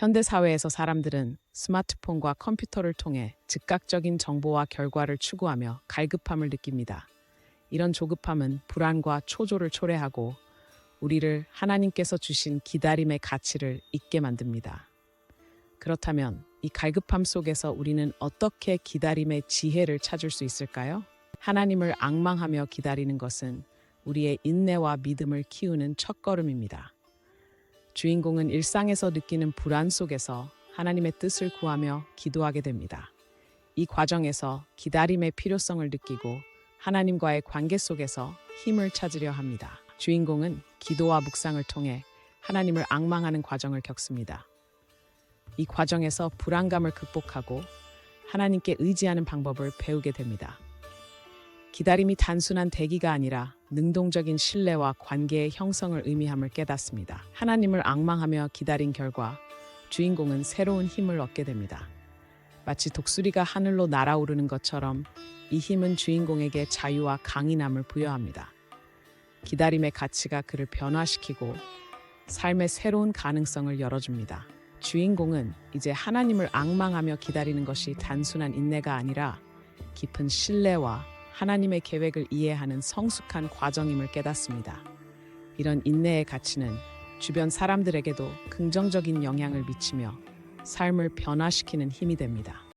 현대 사회에서 사람들은 스마트폰과 컴퓨터를 통해 즉각적인 정보와 결과를 추구하며 갈급함을 느낍니다. 이런 조급함은 불안과 초조를 초래하고 우리를 하나님께서 주신 기다림의 가치를 잊게 만듭니다. 그렇다면 이 갈급함 속에서 우리는 어떻게 기다림의 지혜를 찾을 수 있을까요? 하나님을 악망하며 기다리는 것은 우리의 인내와 믿음을 키우는 첫걸음입니다. 주인공은 일상에서 느끼는 불안 속에서 하나님의 뜻을 구하며 기도하게 됩니다. 이 과정에서 기다림의 필요성을 느끼고 하나님과의 관계 속에서 힘을 찾으려 합니다. 주인공은 기도와 묵상을 통해 하나님을 악망하는 과정을 겪습니다. 이 과정에서 불안감을 극복하고 하나님께 의지하는 방법을 배우게 됩니다. 기다림이 단순한 대기가 아니라 능동적인 신뢰와 관계의 형성을 의미함을 깨닫습니다. 하나님을 악망하며 기다린 결과 주인공은 새로운 힘을 얻게 됩니다. 마치 독수리가 하늘로 날아오르는 것처럼 이 힘은 주인공에게 자유와 강인함을 부여합니다. 기다림의 가치가 그를 변화시키고 삶의 새로운 가능성을 열어줍니다. 주인공은 이제 하나님을 악망하며 기다리는 것이 단순한 인내가 아니라 깊은 신뢰와 하나님의 계획을 이해하는 성숙한 과정임을 깨닫습니다. 이런 인내의 가치는 주변 사람들에게도 긍정적인 영향을 미치며 삶을 변화시키는 힘이 됩니다.